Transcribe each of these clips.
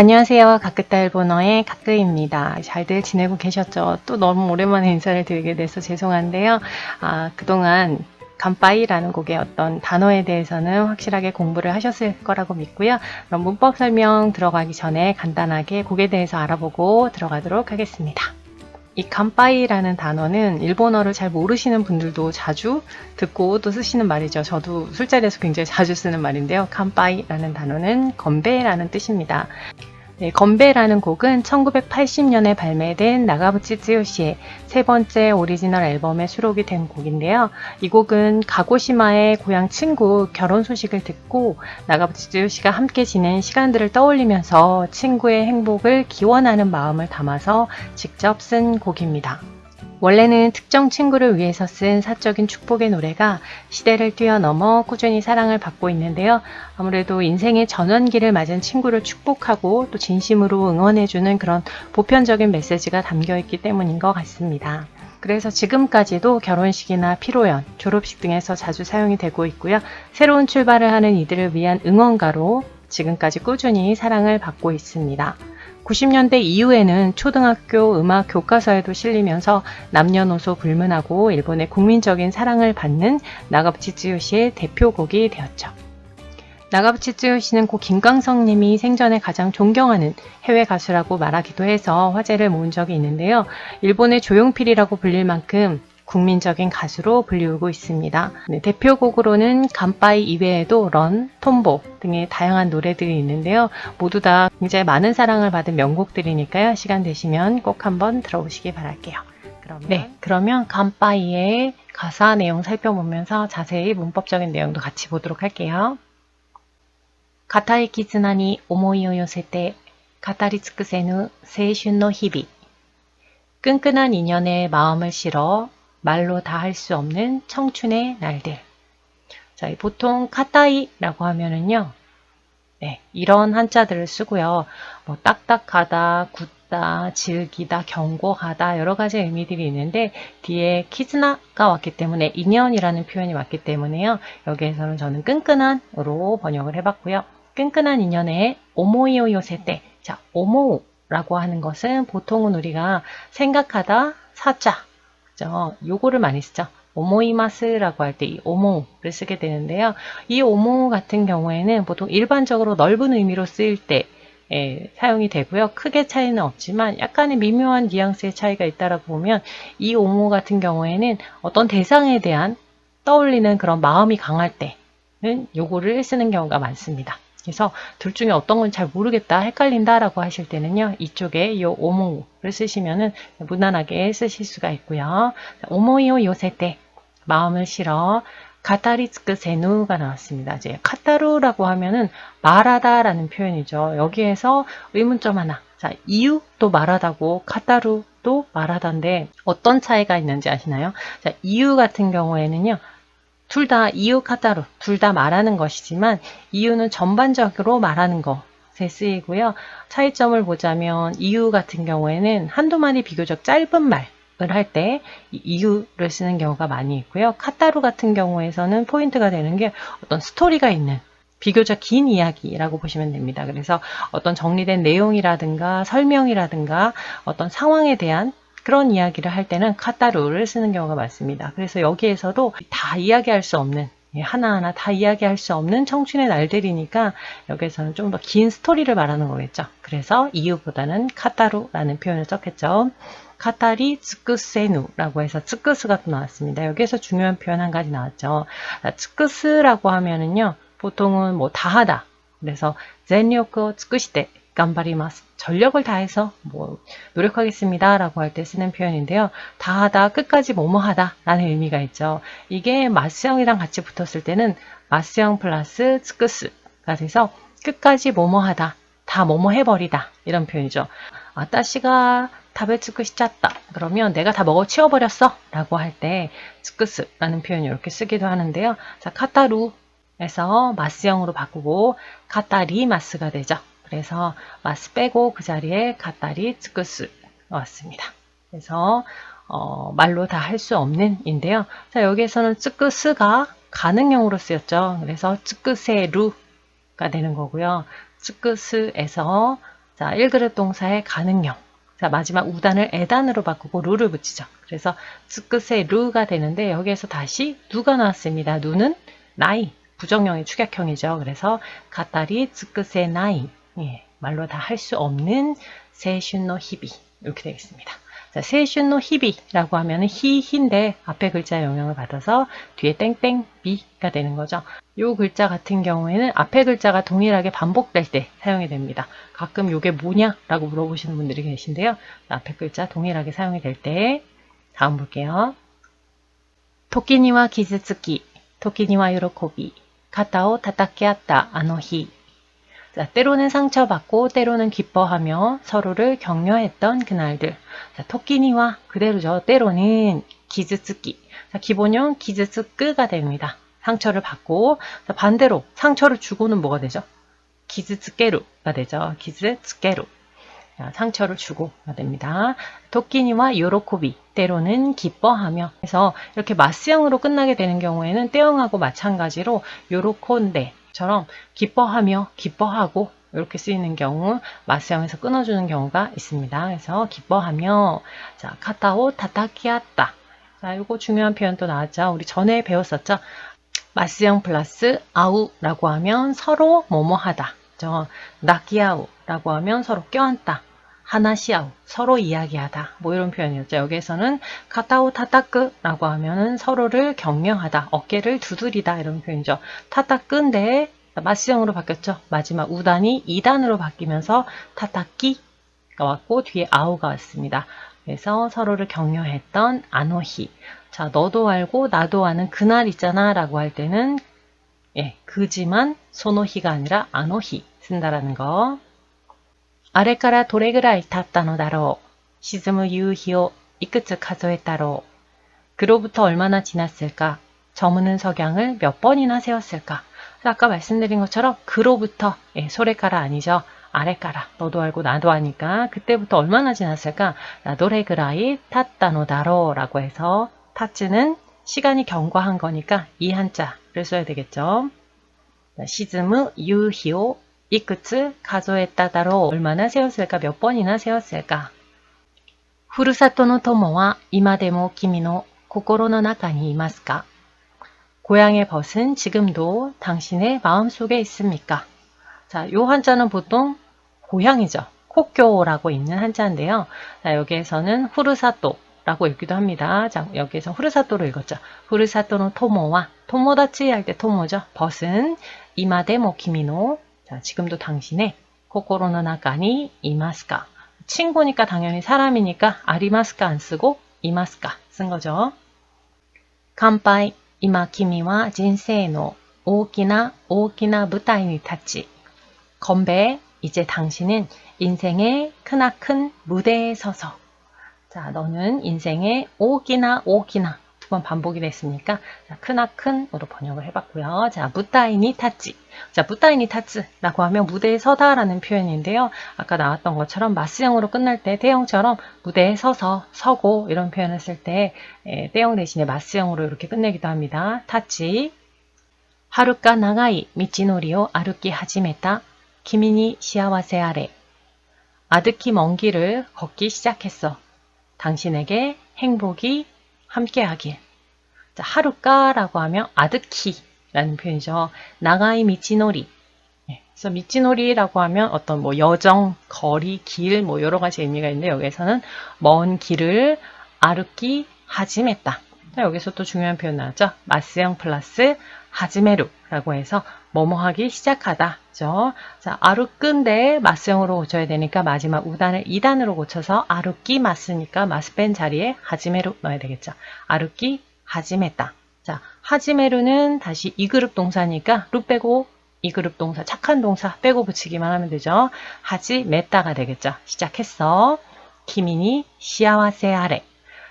안녕하세요. 가끄다 일본어의 가끄입니다. 잘들 지내고 계셨죠? 또 너무 오랜만에 인사를 드리게 돼서 죄송한데요. 아, 그동안 간빠이라는 곡의 어떤 단어에 대해서는 확실하게 공부를 하셨을 거라고 믿고요. 그럼 문법 설명 들어가기 전에 간단하게 곡에 대해서 알아보고 들어가도록 하겠습니다. 이 간빠이라는 단어는 일본어를 잘 모르시는 분들도 자주 듣고 또 쓰시는 말이죠. 저도 술자리에서 굉장히 자주 쓰는 말인데요. 간빠이라는 단어는 건배라는 뜻입니다. 네, 건배라는 곡은 1980년에 발매된 나가부치 쯔요시의 세 번째 오리지널 앨범에 수록이 된 곡인데요. 이 곡은 가고시마의 고향 친구 결혼 소식을 듣고 나가부치 쯔요시가 함께 지낸 시간들을 떠올리면서 친구의 행복을 기원하는 마음을 담아서 직접 쓴 곡입니다. 원래는 특정 친구를 위해서 쓴 사적인 축복의 노래가 시대를 뛰어넘어 꾸준히 사랑을 받고 있는데요. 아무래도 인생의 전원기를 맞은 친구를 축복하고 또 진심으로 응원해주는 그런 보편적인 메시지가 담겨 있기 때문인 것 같습니다. 그래서 지금까지도 결혼식이나 피로연, 졸업식 등에서 자주 사용이 되고 있고요. 새로운 출발을 하는 이들을 위한 응원가로 지금까지 꾸준히 사랑을 받고 있습니다. 90년대 이후에는 초등학교 음악 교과서에도 실리면서 남녀노소 불문하고 일본의 국민적인 사랑을 받는 나가부치 쯔요시의 대표곡이 되었죠. 나가부치 쯔요시는 고 김광석 님이 생전에 가장 존경하는 해외 가수라고 말하기도 해서 화제를 모은 적이 있는데요. 일본의 조용필이라고 불릴 만큼 국민적인 가수로 불리우고 있습니다. 네, 대표곡으로는 간빠이 이외에도 런, 톰보 등의 다양한 노래들이 있는데요. 모두 다 굉장히 많은 사랑을 받은 명곡들이니까요. 시간 되시면 꼭 한번 들어보시기 바랄게요. 그러면 네, 그러면 간빠이의 가사 내용 살펴보면서 자세히 문법적인 내용도 같이 보도록 할게요. 가타의 기즈나니 오모이오 요세테 가타리 츠크세누 세슌노 히비 끈끈한 인연에 마음을 실어 말로 다 할 수 없는 청춘의 날들. 자, 보통 카타이라고 하면은요. 네, 이런 한자들을 쓰고요. 뭐 딱딱하다, 굳다, 질기다, 경고하다 여러 가지 의미들이 있는데 뒤에 키즈나가 왔기 때문에 인연이라는 표현이 왔기 때문에요. 여기에서는 저는 끈끈한으로 번역을 해봤고요. 끈끈한 인연에 오모이오 요세 때 자, 오모라고 하는 것은 보통은 우리가 생각하다, 사자 있죠. 요거를 많이 쓰죠. 오모이마스라고 할 때 이 오모를 쓰게 되는데요. 이 오모 같은 경우에는 보통 일반적으로 넓은 의미로 쓰일 때 예, 사용이 되고요. 크게 차이는 없지만 약간의 미묘한 뉘앙스의 차이가 있다라고 보면 이 오모 같은 경우에는 어떤 대상에 대한 떠올리는 그런 마음이 강할 때는 요거를 쓰는 경우가 많습니다. 그래서 둘 중에 어떤 건 잘 모르겠다, 헷갈린다라고 하실 때는요, 이쪽에 이 오모를 쓰시면은 무난하게 쓰실 수가 있고요. 오모이오 요새 때 마음을 실어 가타리츠크 세누가 나왔습니다. 이제 카타루라고 하면은 말하다라는 표현이죠. 여기에서 의문점 하나. 자, 이유도 말하다고 카타루도 말하다인데 어떤 차이가 있는지 아시나요? 자, 이유 같은 경우에는요. 둘 다 이유 카타로, 둘다 말하는 것이지만 이유는 전반적으로 말하는 것에 쓰이고요. 차이점을 보자면 이유 같은 경우에는 한두 마디 비교적 짧은 말 을 할 때 이유를 쓰는 경우가 많이 있고요. 카타루 같은 경우에서는 포인트가 되는 게 어떤 스토리가 있는 비교적 긴 이야기라고 보시면 됩니다. 그래서 어떤 정리된 내용이라든가 설명이라든가 어떤 상황에 대한 그런 이야기를 할 때는 카타루를 쓰는 경우가 많습니다. 그래서 여기에서도 다 이야기할 수 없는 예, 하나하나 다 이야기할 수 없는 청춘의 날들이니까 여기에서는 좀 더 긴 스토리를 말하는 거겠죠. 그래서 이유보다는 카타루라는 표현을 썼겠죠. 카타리 츠크세누라고 해서 츠크스가 또 나왔습니다. 여기에서 중요한 표현 한 가지 나왔죠. 츠크스라고 하면은요, 보통은 뭐 다하다. 그래서 젠요코 츠크시테 간바리마스. 전력을 다해서 뭐 노력하겠습니다 라고 할 때 쓰는 표현인데요. 다하다, 끝까지 뭐뭐하다 라는 의미가 있죠. 이게 마스형이랑 같이 붙었을 때는 마스형 플러스 스크스가 돼서 끝까지 뭐뭐하다, 다 뭐뭐 해버리다 이런 표현이죠. 아따씨가 답을 쓰고 싶었다. 그러면 내가 다 먹어 치워버렸어 라고 할때 스크스라는 표현이 이렇게 쓰기도 하는데요. 자, 카타루에서 마스형으로 바꾸고 카타리마스가 되죠. 그래서 마스 빼고 그 자리에 가다리 츠크스 왔습니다. 그래서 어, 말로 다 할 수 없는 인데요. 자 여기에서는 츠크스가 가능형으로 쓰였죠. 그래서 츠크세루가 되는 거고요. 츠크스에서 자, 1그릇 동사의 가능형. 자, 마지막 우단을 에단으로 바꾸고 루를 붙이죠. 그래서 츠크세 루가 되는데 여기에서 다시 누가 나왔습니다. 누는 나이, 부정형의 축약형이죠. 그래서 가타리 츠크세 나이. 예, 말로 다 할 수 없는 세슌노 히비. 이렇게 되겠습니다. 자, 세슌노 히비라고 하면은 히인데 앞에 글자의 영향을 받아서 뒤에 땡땡 비가 되는 거죠. 요 글자 같은 경우에는 앞에 글자가 동일하게 반복될 때 사용이 됩니다. 가끔 요게 뭐냐라고 물어보시는 분들이 계신데요. 앞에 글자 동일하게 사용이 될 때 다음 볼게요. 토끼니와 기즈츠키, 토끼니와 요로코비, 가타오 타타케았다 아노히. 자, 때로는 상처받고 때로는 기뻐하며 서로를 격려했던 그날들. 자, 토끼니와 그대로죠. 때로는 기즈츠키. 자, 기본형 기즈츠크가 됩니다. 상처를 받고 자, 반대로 상처를 주고는 뭐가 되죠? 기즈츠케루가 되죠. 기즈츠케루. 자, 상처를 주고가 됩니다. 토끼니와 요로코비 때로는 기뻐하며 해서 이렇게 마스형으로 끝나게 되는 경우에는 때형하고 마찬가지로 요로콘데 처럼 기뻐하며 기뻐하고 이렇게 쓰이는 경우 마스형에서 끊어주는 경우가 있습니다. 그래서 기뻐하며 자 카타오 타타키았다. 자 이거 중요한 표현 또 나왔죠. 우리 전에 배웠었죠. 마스형 플러스 아우라고 하면 서로 뭐뭐하다. 저 나키아우라고 하면 서로 껴안다. 하나시아우 서로 이야기하다 뭐 이런 표현이었죠. 여기에서는 카타오 타타크라고 하면은 서로를 격려하다 어깨를 두드리다 이런 표현이죠. 타타크인데 마스형으로 바뀌었죠. 마지막 우단이 2단으로 바뀌면서 타타키가 왔고 뒤에 아우가 왔습니다. 그래서 서로를 격려했던 아노히 자 너도 알고 나도 아는 그날 있잖아 라고 할 때는 예, 그지만 소노히가 아니라 아노히 쓴다라는 거 あれからどれぐらい経ったのだろう沈む夕日をいくつ数えたろう 그로부터 얼마나 지났을까? 저무는 석양을 몇 번이나 세웠을까? 아까 말씀드린 것처럼 그로부터 예, 소래가라 아니죠. 아래가라 너도 알고 나도 아니까 그때부터 얼마나 지났을까? 노래그라이 탔다노다로 라고 해서 타츠는 시간이 경과한 거니까 이 한자를 써야 되겠죠. 시즈무 유히오 이쿠츠 가조했다다로 얼마나 세웠을까 몇 번이나 세웠을까 ふるさとの友は今でも君の心の中にいますか 고향의 벗은 지금도 당신의 마음속에 있습니까? 자, 요 한자는 보통 고향이죠. 코교라고 읽는 한자인데요. 자, 여기에서는 후르사토라고 읽기도 합니다. 자, 여기에서 후르사토로 읽었죠. 후르사토의 토모와 토모다치 할 때 토모죠. 벗은 이마데모 키미노 자, 지금도 당신의 코코로노 나카니 이마스카. 친구니까 당연히 사람이니까 아리마스카 안 쓰고 이마스카 쓴 거죠. 간파이 이마 키미와 진세노 오기나 오기나 무타이니 타치. 건배 이제 당신은 인생의 크나큰 무대에 서서. 자 너는 인생의 오기나 오기나 두 번 반복이 됐으니까 자, 크나큰으로 번역을 해봤고요. 자 무타이니 타치 자 무타이니 타츠라고 하면 무대에 서다라는 표현인데요. 아까 나왔던 것처럼 마스형으로 끝날 때 대형처럼 무대에 서서 서고 이런 표현을 쓸 때 대형 대신에 마스형으로 이렇게 끝내기도 합니다. 타치 하루가 나가이 미치노리오 아르키 하지메타 키미니 시아와세 아래 아득히 먼 길을 걷기 시작했어. 당신에게 행복이 함께하길. 자, 하루까라고 하면 아득히라는 표현이죠. 나가이 미치노리. 네, 그래서 미치노리라고 하면 어떤 뭐 여정, 거리, 길, 뭐 여러 가지 의미가 있는데 여기에서는 먼 길을 아르기 하지메다. 여기서 또 중요한 표현 나왔죠. 마스형 플러스 하지메루라고 해서 뭐뭐 하기 시작하다. 죠 자, 아루끈데 마스형으로 고쳐야 되니까 마지막 우단을 2단으로 고쳐서 아루끼 마스니까 마스 뺀 자리에 하지메루 넣어야 되겠죠. 아루끼 하지메다. 자, 하지메루는 다시 2그룹 동사니까 루 빼고 2그룹 동사, 착한 동사 빼고 붙이기만 하면 되죠. 하지메다가 되겠죠. 시작했어. 키미니 시아와세 아래.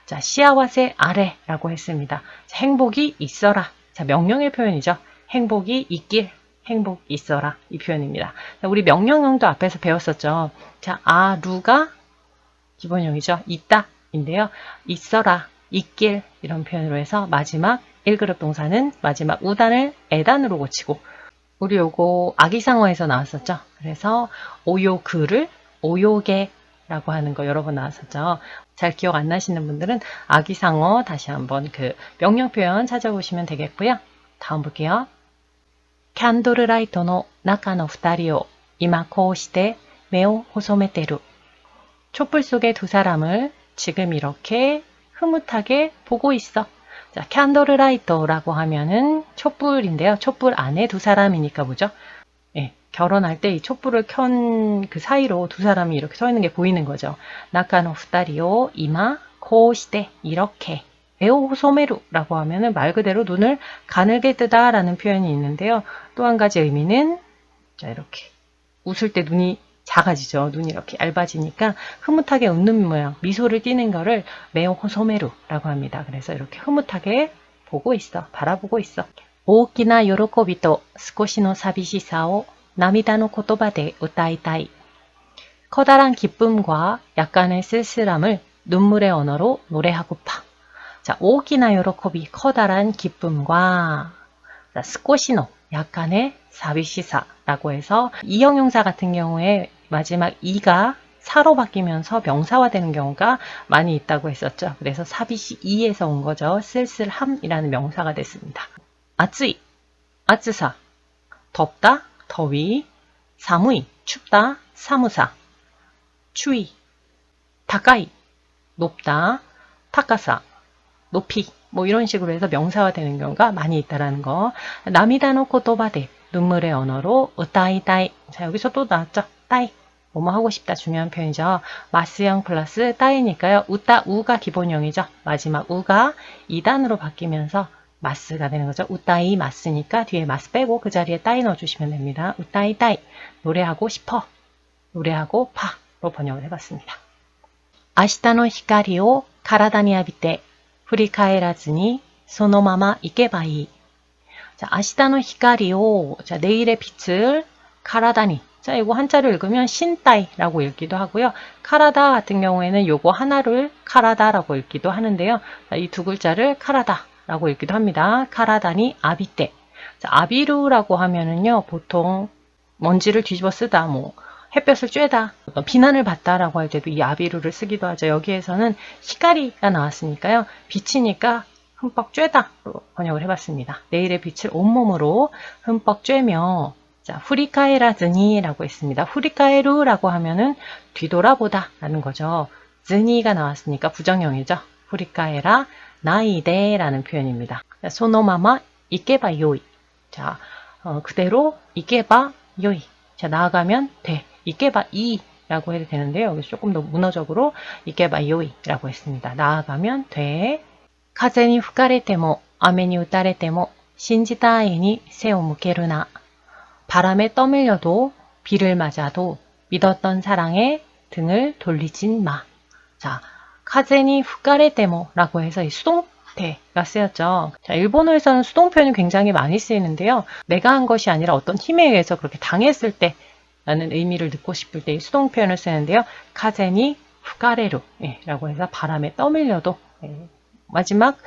자, 시아와세 아래라고 했습니다. 자, 행복이 있어라. 자, 명령의 표현이죠. 행복이 있길, 행복 있어라. 이 표현입니다. 자, 우리 명령형도 앞에서 배웠었죠. 자, 아루가 기본형이죠. 있다. 인데요. 있어라. 있길 이런 표현으로 해서 마지막 1그룹 동사는 마지막 우단을 에단으로 고치고 우리 요거 아기상어에서 나왔었죠. 그래서 오요 그를 오요게 라고 하는 거 여러 번 나왔었죠. 잘 기억 안 나시는 분들은 아기상어 다시 한번 그 명령 표현 찾아보시면 되겠고요. 다음 볼게요. キャンドルライトの中の二人を今こうして目を細めてる. 촛불 속의 두 사람을 지금 이렇게 흐뭇하게 보고 있어. 자, 캔더르 라이터라고 하면은 촛불인데요. 촛불 안에 두 사람이니까 뭐죠? 예, 결혼할 때 이 촛불을 켠 그 사이로 두 사람이 이렇게 서 있는 게 보이는 거죠. 나카노 후다리오 이마 코시대 이렇게 에오호소메루라고 하면 말 그대로 눈을 가늘게 뜨다라는 표현이 있는데요. 또 한 가지 의미는 자 이렇게 웃을 때 눈이 작아지죠. 눈이 이렇게 얇아지니까 흐뭇하게 웃는 모양, 미소를 띠는 거를 메오호소메루라고 합니다. 그래서 이렇게 흐뭇하게 보고 있어, 바라보고 있어. 오키나 요로코비토 스코시노 사비시사오 나미다노 코토바데 우타이타이 커다란 기쁨과 약간의 쓸쓸함을 눈물의 언어로 노래하고파. 자, 오기나 요로코비 커다란 기쁨과 자, 스코시노 약간의 사비시사라고 해서 이형용사 같은 경우에 마지막 이가 사로 바뀌면서 명사화되는 경우가 많이 있다고 했었죠. 그래서 사비시 이에서 온 거죠. 쓸쓸함이라는 명사가 됐습니다. 아츠이, 아츠사, 덥다, 더위, 사무이, 춥다, 사무사, 추위, 타카이, 높다, 타카사, 높이, 뭐 이런 식으로 해서 명사화되는 경우가 많이 있다라는 거. 나미다노 코토바데, 눈물의 언어로 으따이 따이. 자, 여기서 또 나왔죠. 따이. 뭐뭐 하고 싶다 중요한 표현이죠. 마스형 플러스 따이니까요. 우따 우가 기본형이죠. 마지막 우가 2단으로 바뀌면서 마스가 되는 거죠. 우따이 마스니까 뒤에 마스 빼고 그 자리에 따이 넣어주시면 됩니다. 우따이 따이 노래하고 싶어 노래하고 파로 번역을 해봤습니다. 아시타노 히카리오 카라다니 아비테 振り返らずにそのまま行けばいい. 자, 아시다노 히카리오. 자, 내일의 빛을 카라다니. 자, 이거 한자로 읽으면 신따이라고 읽기도 하고요. 카라다 같은 경우에는 요거 하나를 카라다라고 읽기도 하는데요. 이 두 글자를 카라다라고 읽기도 합니다. 카라다니 아비떼. 자, 아비루라고 하면은요, 보통 먼지를 뒤집어 쓰다, 뭐, 햇볕을 쬐다, 어떤 비난을 받다라고 할 때도 이 아비루를 쓰기도 하죠. 여기에서는 히카리가 나왔으니까요. 빛이니까 흠뻑 쬐다로 번역을 해봤습니다. 내일의 빛을 온몸으로 흠뻑 쬐며 자, 후리카에라즈니라고 했습니다. 후리카에루라고 하면은 뒤돌아보다 라는 거죠. 즈니가 나왔으니까 부정형이죠. 후리카에라 나이데라는 표현입니다. 소노마마 이케바 요이. 자, 어, 그대로 이케바 요이. 자, 나아가면 돼. 이케바 이라고 해도 되는데요. 여기서 조금 더 문어적으로 이케바 요이라고 했습니다. 나아가면 돼. 카제니 후카레테모 아메니 우타레테모 신지다에니 세오무케르나 바람에 떠밀려도 비를 맞아도 믿었던 사랑에 등을 돌리진 마. 자, 카제니 후카레테모라고 해서 이 수동 가 쓰였죠. 자, 일본어에서는 수동 표현이 굉장히 많이 쓰이는데요. 내가 한 것이 아니라 어떤 힘에 의해서 그렇게 당했을 때 라는 의미를 듣고 싶을 때이 수동 표현을 쓰는데요. 카제니 후카레루 예, 라고 해서 바람에 떠밀려도 예, 마지막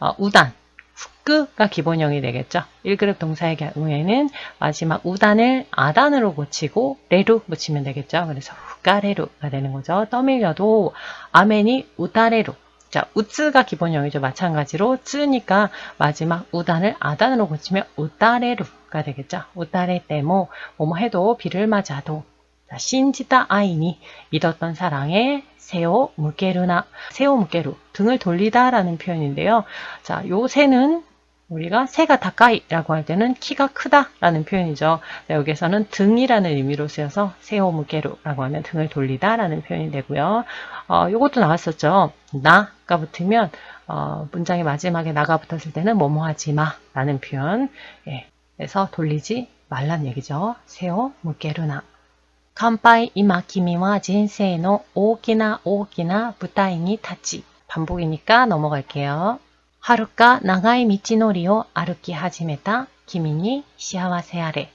어, 우단 후크가 기본형이 되겠죠. 1그룹 동사의 경우에는 마지막 우단을 아단으로 고치고 레루 붙이면 되겠죠. 그래서 후카레루가 되는 거죠. 떠밀려도 아멘이 우다레루 자, 우츠가 기본형이죠. 마찬가지로 쯔니까 마지막 우단을 아단으로 고치면 우다레루가 되겠죠. 우다레 때모 뭐뭐 해도 비를 맞아도 자, 신지다 아이니 믿었던 사랑에 세오 무게루나 세오 무게루 등을 돌리다라는 표현인데요. 자, 요 새는 우리가 새가 가까이라고 할 때는 키가 크다라는 표현이죠. 네, 여기에서는 등이라는 의미로 쓰여서 세오무게로라고 하면 등을 돌리다라는 표현이 되고요. 어, 요것도 나왔었죠. 나가 붙으면 어, 문장의 마지막에 나가 붙었을 때는 뭐뭐 하지 마라는 표현에서 예, 돌리지 말란 얘기죠. 세오무게로나 간파이 이마 키미와 진세의 오기나 오기나 부타잉이 타치 반복이니까 넘어갈게요. 하루가 나가이 미치노리오 아르키 하지메타 기민이 시아와세아레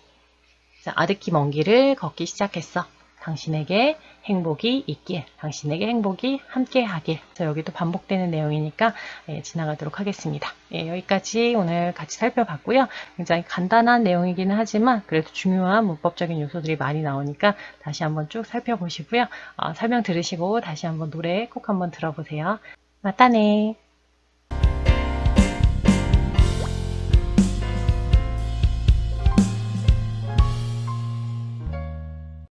자, 아득히 먼 길을 걷기 시작했어. 당신에게 행복이 있길, 당신에게 행복이 함께 하길. 그래서 여기도 반복되는 내용이니까 예, 지나가도록 하겠습니다. 예, 여기까지 오늘 같이 살펴봤고요. 굉장히 간단한 내용이기는 하지만 그래도 중요한 문법적인 요소들이 많이 나오니까 다시 한번 쭉 살펴보시고요. 어, 설명 들으시고 다시 한번 노래 꼭 한번 들어보세요. 맞다네.